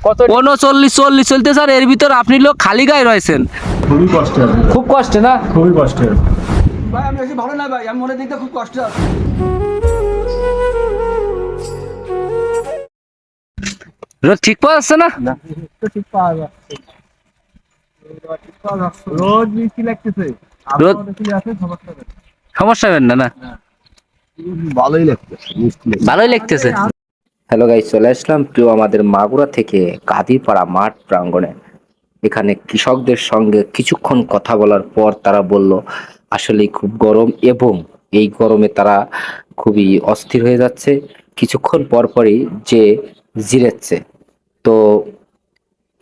কত উনচল্লিশ চল্লিশ চলতে স্যার এর ভিতর আপনি লোক খালি গায়ে রয়েছেন। খুবই খুব কষ্টে না? খুবই ভাই আমি বেশি ভালো না ভাই আমি মনে দেখতে খুব কষ্ট। আছে রোদ ঠিক পাওয়া যাচ্ছে না? ঠিক পাওয়া যাচ্ছে রোজ বৃষ্টি লাগতেছে রোদ সমস্যা না না? ভালোই লাগতেছে। ভালোই লাগতেছে। হ্যালো গাইস, চলে আসলাম প্রিয় আমাদের মাগুরা থেকে কাদিপাড়া মাঠ প্রাঙ্গণে। এখানে কৃষকদের সঙ্গে কিছুক্ষণ কথা বলার পর তারা বলল আসলে খুব গরম এবং এই গরমে তারা খুবই অস্থির হয়ে যাচ্ছে। কিছুক্ষণ পর পরই যে জিরেচ্ছে তো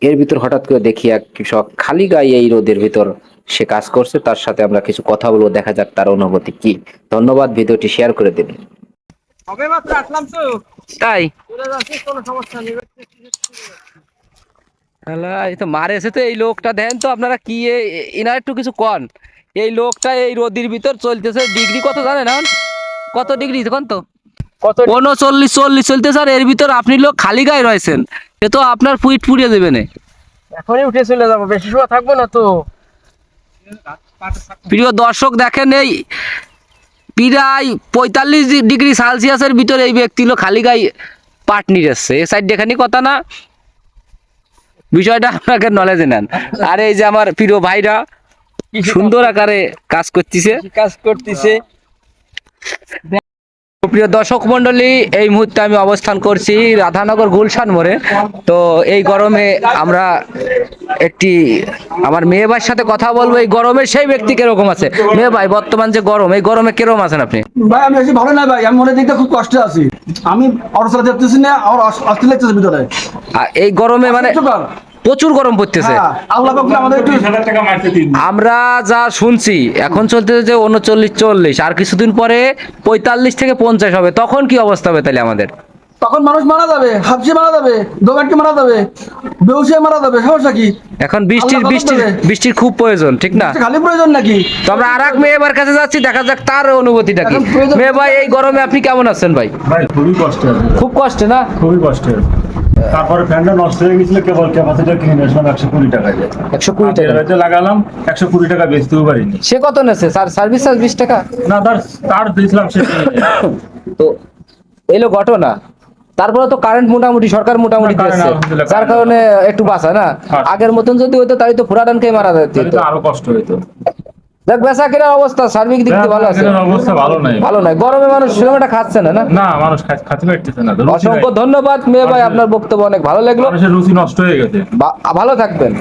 এর ভিতর হঠাৎ করে দেখি এক কৃষক খালি গায়ে এই রোদের ভিতর সে কাজ করছে। তার সাথে আমরা কিছু কথা বলব, দেখা যাক তার অনুভূতি কি। ধন্যবাদ, ভিডিওটি শেয়ার করে দিন হবে মাত্র আসলাম তো। তাই? কোনো সমস্যা নেই। এই তো মারেছে তো এই লোকটা দেন তো আপনারা কি এনার একটু কিছু কন। এই লোকটা এই রোদির ভিতর চলতেছে ডিগ্রি কত জানেন এখন কত ডিগ্রি কোন তো। কত উনচল্লিশ চল্লিশ চলতে স্যার এর ভিতর আপনি লোক খালি গায়ে রয়েছেন। এ তো আপনার পুইট পুড়িয়ে দেবে না। এখনই উঠে চলে যাব বেশি সময় থাকব না তো। প্রিয় দর্শক দেখেন এই প্রায় পঁয়তাল্লিশ ডিগ্রি সেলসিয়াসের ভিতরে এই ব্যক্তি হলো খালি গায়ে পাট নিয়ে এসছে এ সাইড দেখানি কথা না। বিষয়টা আপনাকে নলেজে নেন। আর এই যে আমার প্রিয় ভাইরা সুন্দর আকারে কাজ করতেছে। কাজ করতেছে। প্রিয় দর্শক মন্ডলী এই মুহূর্তে আমি অবস্থান করছি রাধানগর গুলশান মোড়ে। তো এই গরমে আমরা একটি আমার মেয়ে ভাইয়ের সাথে কথা বলব। এই গরমে সেই ব্যক্তি কীরকম আছে? মেয়ে ভাই বর্তমান যে গরম এই গরমে কীরকম আছেন আপনি? ভাই আমি বেশি ভালো না ভাই আমি মনে দেখতে খুব কষ্ট আছি। আমি অরসরা দেখতেছি না আর অস্থির লাগতেছে ভিতরে। এই গরমে মানে। প্রচুর গরম পড়তেছে। হ্যাঁ। আমরা যা শুনছি এখন চলতেছে যে উনচল্লিশ চল্লিশ আর কিছুদিন পরে পঁয়তাল্লিশ থেকে পঞ্চাশ হবে। তখন কি অবস্থা হবে তাহলে আমাদের? তখন মানুষ মারা যাবে হাফসে মারা যাবে দোকানকে মারা যাবে বেউসে মারা যাবে সমস্যা কি? এখন বৃষ্টির বৃষ্টির বৃষ্টির খুব প্রয়োজন ঠিক না? খালি প্রয়োজন নাকি? তো আমরা আর এক মেয়েবার কাছে যাচ্ছি দেখা যাক তার অনুভূতিটা কি। মেয়ে ভাই এই গরমে আপনি কেমন আছেন ভাই? ভাই খুবই খুব কষ্টে না? খুবই কষ্টের তারপরে ফ্যানটা নষ্ট হয়ে গেছিল কেবল ক্যাপাসিটার কিনে নিয়ে আসলাম একশো কুড়ি টাকা দিয়ে একশো কুড়ি টাকা। লাগালাম একশো কুড়ি টাকা বেচতেও পারিনি। সে কত নেছে? স্যার সার্ভিস চার্জ বিশ টাকা? না তার তার দিয়েছিলাম সে তো এলো ঘটনা। তারপরে তো কারেন্ট মোটামুটি সরকার মোটামুটি দিচ্ছে যার কারণে একটু বাঁচা না? হ্যাঁ। আগের মতন যদি হইতো তাই তো ফুরাটান খেয়ে মারা যেত। আরও কষ্ট হইতো। দেখ বেচা কেনার অবস্থা সার্বিক দিক দিয়ে ভালো আছে। অবস্থা ভালো নাই। ভালো নাই। গরমে মানুষ সেরকমটা খাচ্ছে না না? মানুষ খাচ্ছে পারতেছে না। অসংখ্য ধন্যবাদ মেয়ে ভাই আপনার বক্তব্য অনেক ভালো লাগল। রুচি নষ্ট হয়ে গেছে। ভালো থাকবেন।